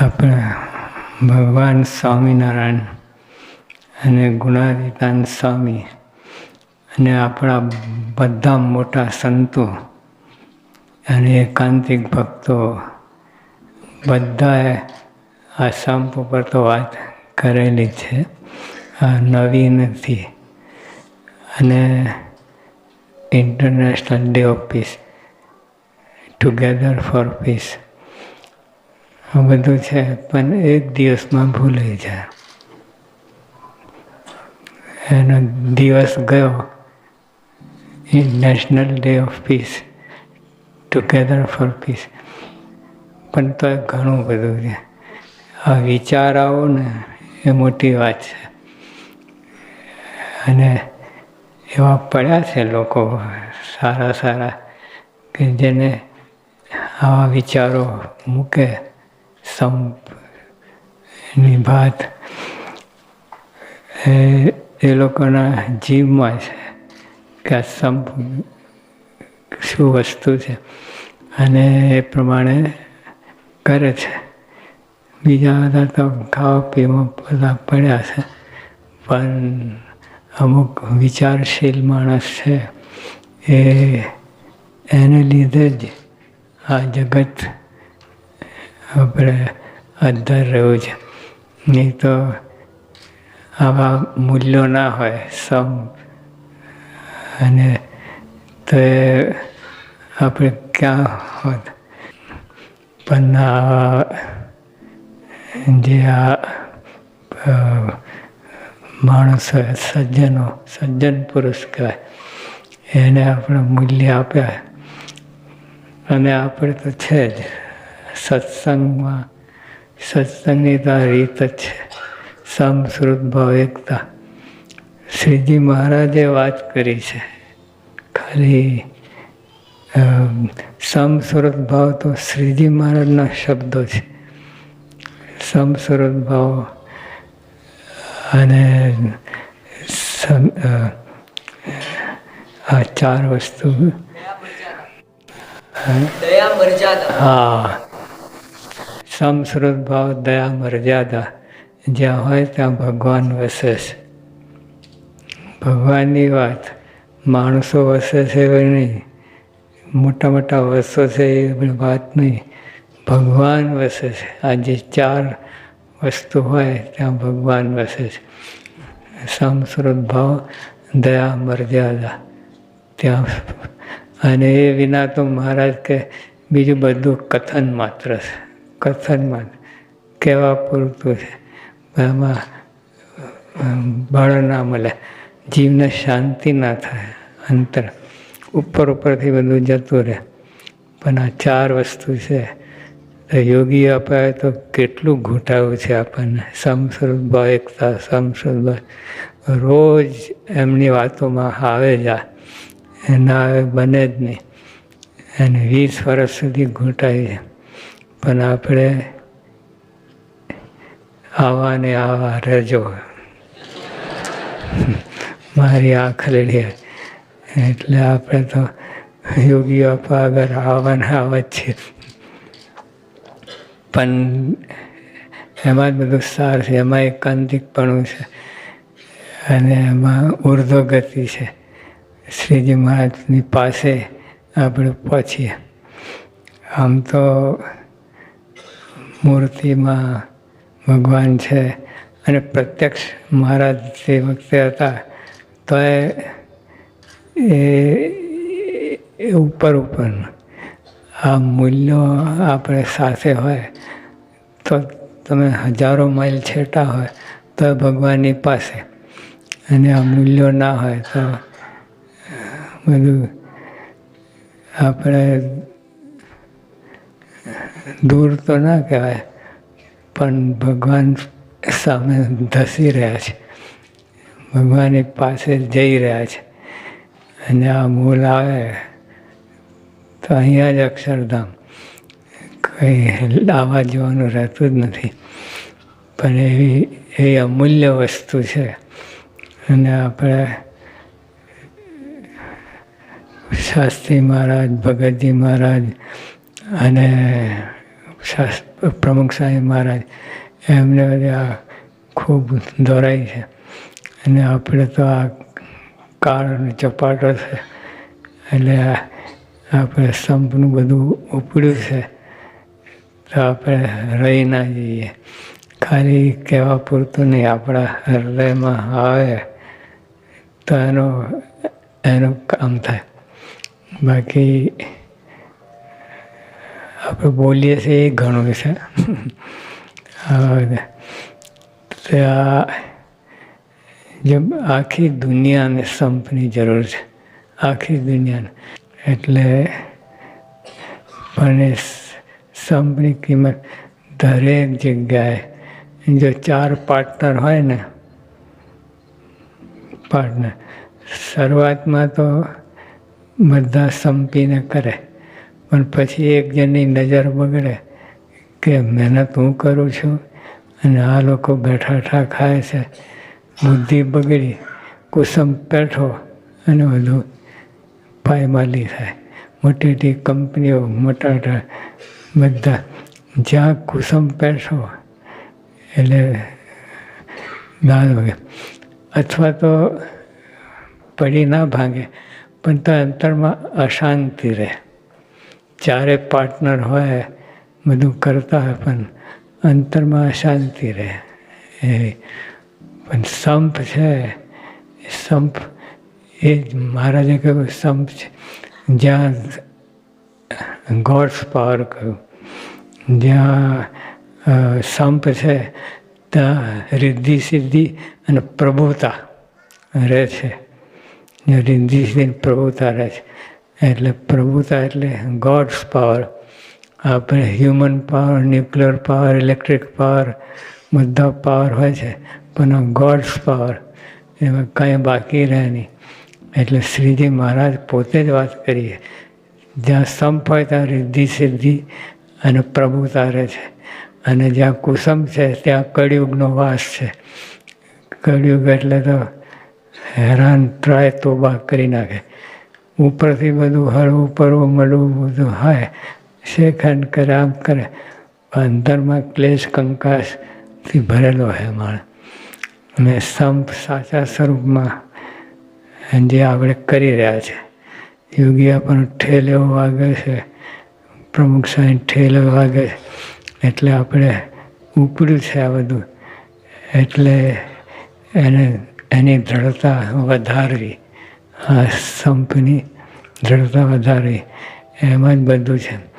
આપણા ભગવાન સ્વામિનારાયણ અને ગુણાદિતાન સ્વામી અને આપણા બધા મોટા સંતો અને એકાંતિક ભક્તો બધાએ આ સંપ ઉપર તો વાત કરેલી છે. આ નવી નથી. અને international day of peace together for peace આ બધું છે, પણ એક દિવસમાં ભૂલાઈ જાય. એનો દિવસ ગયો. National day of peace together for peace પણ તો ઘણું બધું છે. આ વિચાર આવો ને એ મોટી વાત છે. અને એવા પડ્યા છે લોકો સારા સારા કે જેને આવા વિચારો મૂકે. સંપ, એની વાત, એ એ લોકોના જીવમાં છે કે આ સંપ શું વસ્તુ છે? અને એ પ્રમાણે કરે છે. બીજા બધા તો ખાવા પીવા બધા પડ્યા છે. પણ અમુક વિચારશીલ માણસ છે. એ, એને લીધે જ આ જગત આપણે અદ્ધર રહેવું છે. નહીં તો આવા મૂલ્યો ના હોય, સમ. અને તો આપણે ક્યાં હોત? પણ આ જે આ માણસો સજ્જનો, સજ્જન પુરુષ કહેવાય એને આપણે મૂલ્ય આપ્યા. અને આપણે તો છે જ. સત્સંગમાં સત્સંગની તો આ રીત જ છે સમશ્રુત ભાવ એકતા શ્રીજી મહારાજે વાત કરી છે ખાલી સમસ્વરત ભાવ તો શ્રીજી મહારાજના શબ્દો છે. સમસ્વરત ભાવ અને આ ચાર વસ્તુ. હા સમસ્વરત ભાવ દયા, મર્યાદા જ્યાં હોય ત્યાં ભગવાન વસે છે. ભગવાનની વાત માણસો વસે છે નહીં, મોટા મોટા વસો છે એ વાત નહીં. ભગવાન વસે છે. આ જે ચાર વસ્તુ હોય ત્યાં ભગવાન વસે છે. સમસ્વરત ભાવ દયા, મર્યાદા ત્યાં. અને એ વિના તો મહારાજ કે બીજું બધું કથન માત્ર છે. કથન માત્ર કહેવા પૂરતું છે? એમાં બળ ના મળે. જીવને શાંતિ ના થાય. અંતર. ઉપર ઉપરથી બધું જતું રહે. પણ આ ચાર વસ્તુ છે. યોગી અપાય તો કેટલું ઘૂંટાવું છે આપણને. સમસ્વરૂપ ભાવ એકતા સમસ્વરૂપ રોજ એમની વાતોમાં આવે જા એના આવે, બને જ નહીં. અને વીસ વર્ષ સુધી ઘૂંટાય છે. પણ આપણે આવા ને આવા રહેજો. મારી આંખ ખલડી એટલે આપણે તો યોગી આપવા આગળ આવવાના આવા જ છે પણ એમાં જ બધું સાર છે. એમાં એકાંતિકપણું છે. અને એમાં ઉર્ધ્વગતિ છે. શ્રીજી મહારાજની પાસે આપણે પહોંચીએ. આમ તો મૂર્તિમાં ભગવાન છે અને પ્રત્યક્ષ મહારાજ તે વખતે હતા, તો એ ઉપર ઉપર આ મૂલ્યો આપણે સાથે હોય, તો તમે હજારો માઇલ છેટા હોય, તો ભગવાનની પાસે. અને આ મૂલ્યો ના હોય તો બધું આપણે દૂર તો ના કહેવાય, પણ ભગવાન સામે ધસી રહ્યા છે. ભગવાનની પાસે જઈ રહ્યા છે. અને આ મૂળ આવે, તો અહીંયા જ અક્ષરધામ. કંઈ લાવવા જવાનું રહેતું જ નથી. પણ એવી, એ અમૂલ્ય વસ્તુ છે. અને આપણે શાસ્ત્રી મહારાજ, ભગતજી મહારાજ અને પ્રમુખ સાહેબ મહારાજ, એમને આ ખૂબ દોરાય છે. અને આપણે તો આ કાળ ચપાટો છે. એટલે આપણે સ્તંભનું બધું ઉપડ્યું છે. તો આપણે રહી ના જઈએ. ખાલી કહેવા પૂરતું નહીં, આપણા હૃદયમાં આવે તો એનો, એનું કામ થાય. બાકી આપણે બોલીએ છીએ એ ઘણું છે. જે આખી દુનિયાને સંપની જરૂર છે. આખી દુનિયાને. એટલે પણ સંપની કિંમત દરેક જગ્યાએ જો ચાર પાર્ટનર હોય ને પાર્ટનર શરૂઆતમાં તો બધા સંપીને કરે. પણ પછી એક જણની નજર બગડે કે મહેનત હું કરું છું અને આ લોકો બેઠા બેઠા ખાય છે. બુદ્ધિ બગડી, કુસમ પેઠો અને બધું પાયમાલી થાય. મોટી મોટી કંપનીઓ મોટા બધા જ્યાં કુસમ પેઠો એટલે દાળ વગેરે અથવા તો પડી ના ભાંગે, પણ તો અંતરમાં અશાંતિ રહે. ચારે પાર્ટનર હોય, બધું કરતા હોય, પણ અંતરમાં અશાંતિ રહે. એ પણ સંપ છે સંપ, એ જ મહારાજે કહ્યું, સંપ છે. જ્યાં ગોડ્સ પાવર કહ્યું. જ્યાં સંપ છે, ત્યાં રિદ્ધિ સિદ્ધિ અને પ્રભુતા રહે છે. રિદ્ધિ સિદ્ધિ પ્રભુતા રહે છે. એટલે પ્રભુતા એટલે ગોડ્સ પાવર આપણે human power nuclear power electric power બધા પાવર હોય છે, પણ ગોડ્સ પાવર એમાં કાંઈ બાકી રહે નહીં. એટલે શ્રીજી મહારાજ પોતે જ વાત કરીએ, જ્યાં સંપ હોય ત્યાં રિદ્ધિ સિદ્ધિ અને પ્રભુતા રહે છે. અને જ્યાં કુસમ છે, ત્યાં કળિયુગનો વાસ છે. કળિયુગ એટલે તો હેરાન ટ્રાય તોબા કરી નાખે. ઉપરથી બધું હળવું પરવું મળવું, બધું હોય. શેખન કરે આમ કરે અંદરમાં ક્લેશ કંકાસથી ભરેલો હોય માણસ. અને સંપ સાચા સ્વરૂપમાં જે આપણે કરી રહ્યા છે. યોગીયા પણ ઠેલ એવો વાગે છે. પ્રમુખ સાહેબ ઠેલ વાગે છે. એટલે આપણે ઉપડ્યું છે આ બધું. એટલે એને, એની દ્રઢતા વધારવી. આ સંપની દ્રઢતા વધારે એમાં જ બધું છે.